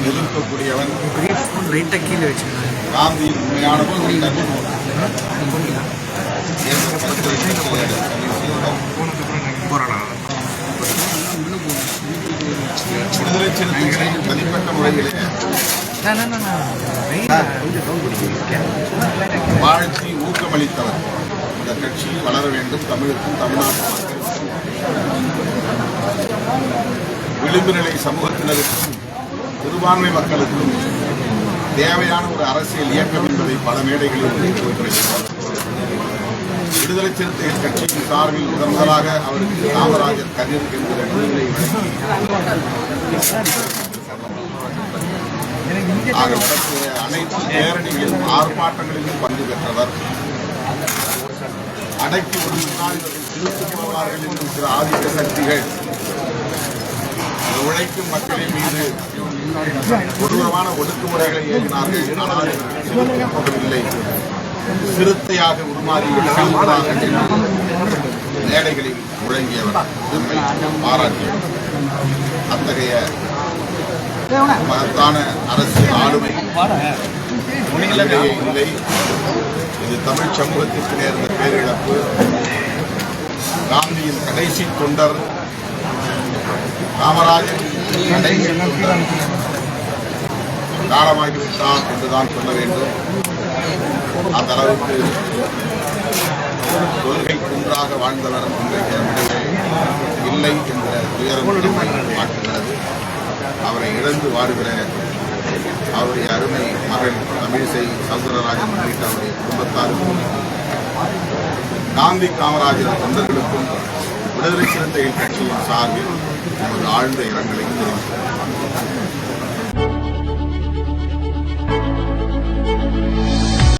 எதிர்க்கக்கூடியவன் லைட்டாக கீழே வச்சுருக்காங்க காந்தியின் உண்மையான விடுதலை சிறுத்தைகளின் தனிப்பட்ட முறையிலே வாழ்த்தி ஊக்கமளித்தவர். இந்த கட்சி வளர வேண்டும். தமிழுக்கும் தமிழ்நாட்டு மக்களுக்கும் விளிம்பு நிலை சமூகத்தினருக்கும் சிறுபான்மை மக்களுக்கும் தேவையான ஒரு அரசியல் இயக்கம் என்பதை பல மேடைகளில் விடுதலை சிறுத்தைகள் கட்சியின் சார்பில் முதன் முதலாக அவருக்கு காமராஜர் கதிர் என்கிற விருதை வழங்கி ஆக நடத்திய அனைத்து பேரணிகளிலும் ஆர்ப்பாட்டங்களிலும் பங்கு பெற்றவர். அடக்கி ஒரு முன்னாள் திருத்துப் என்று ஆதிக்க சக்திகள் உழைக்கும் மக்களின் மீது கொடூரமான ஒடுக்குமுறைகளை இயக்கினார்கள். ஆனால் இவர்கள் சிறுத்தையாக உருமாறி மேடைகளில் முழங்கியவர் பாராட்டியவர். அத்தகைய மகத்தான அரசு ஆளுமை உலகிலேயே இல்லை. இது தமிழ் சமூகத்திற்கு நேர்ந்த பேரிழப்பு. காந்தியின் கடைசி தொண்டர் காமராஜர் காலமாகி விட்டார் என்றுதான் சொல்ல வேண்டும். அந்த அளவுக்கு கொள்கை குன்றாக வாழ்ந்தவர் இன்றைக்கு இல்லை என்ற துயரம் காட்டுகிறது. அவரை இழந்து வாடுகிற அவருடைய அருமை மகள் தமிழிசை சௌந்தரராஜன் உள்ளிட்ட அவருடைய குடும்பத்தாருக்கும் காந்தி காமராஜர் தொண்டர்களுக்கும் விடுதலை சிறந்த கட்சியின் சார்பில் நமது ஆழ்ந்த இரங்கலை தெரிவிக்கிறோம்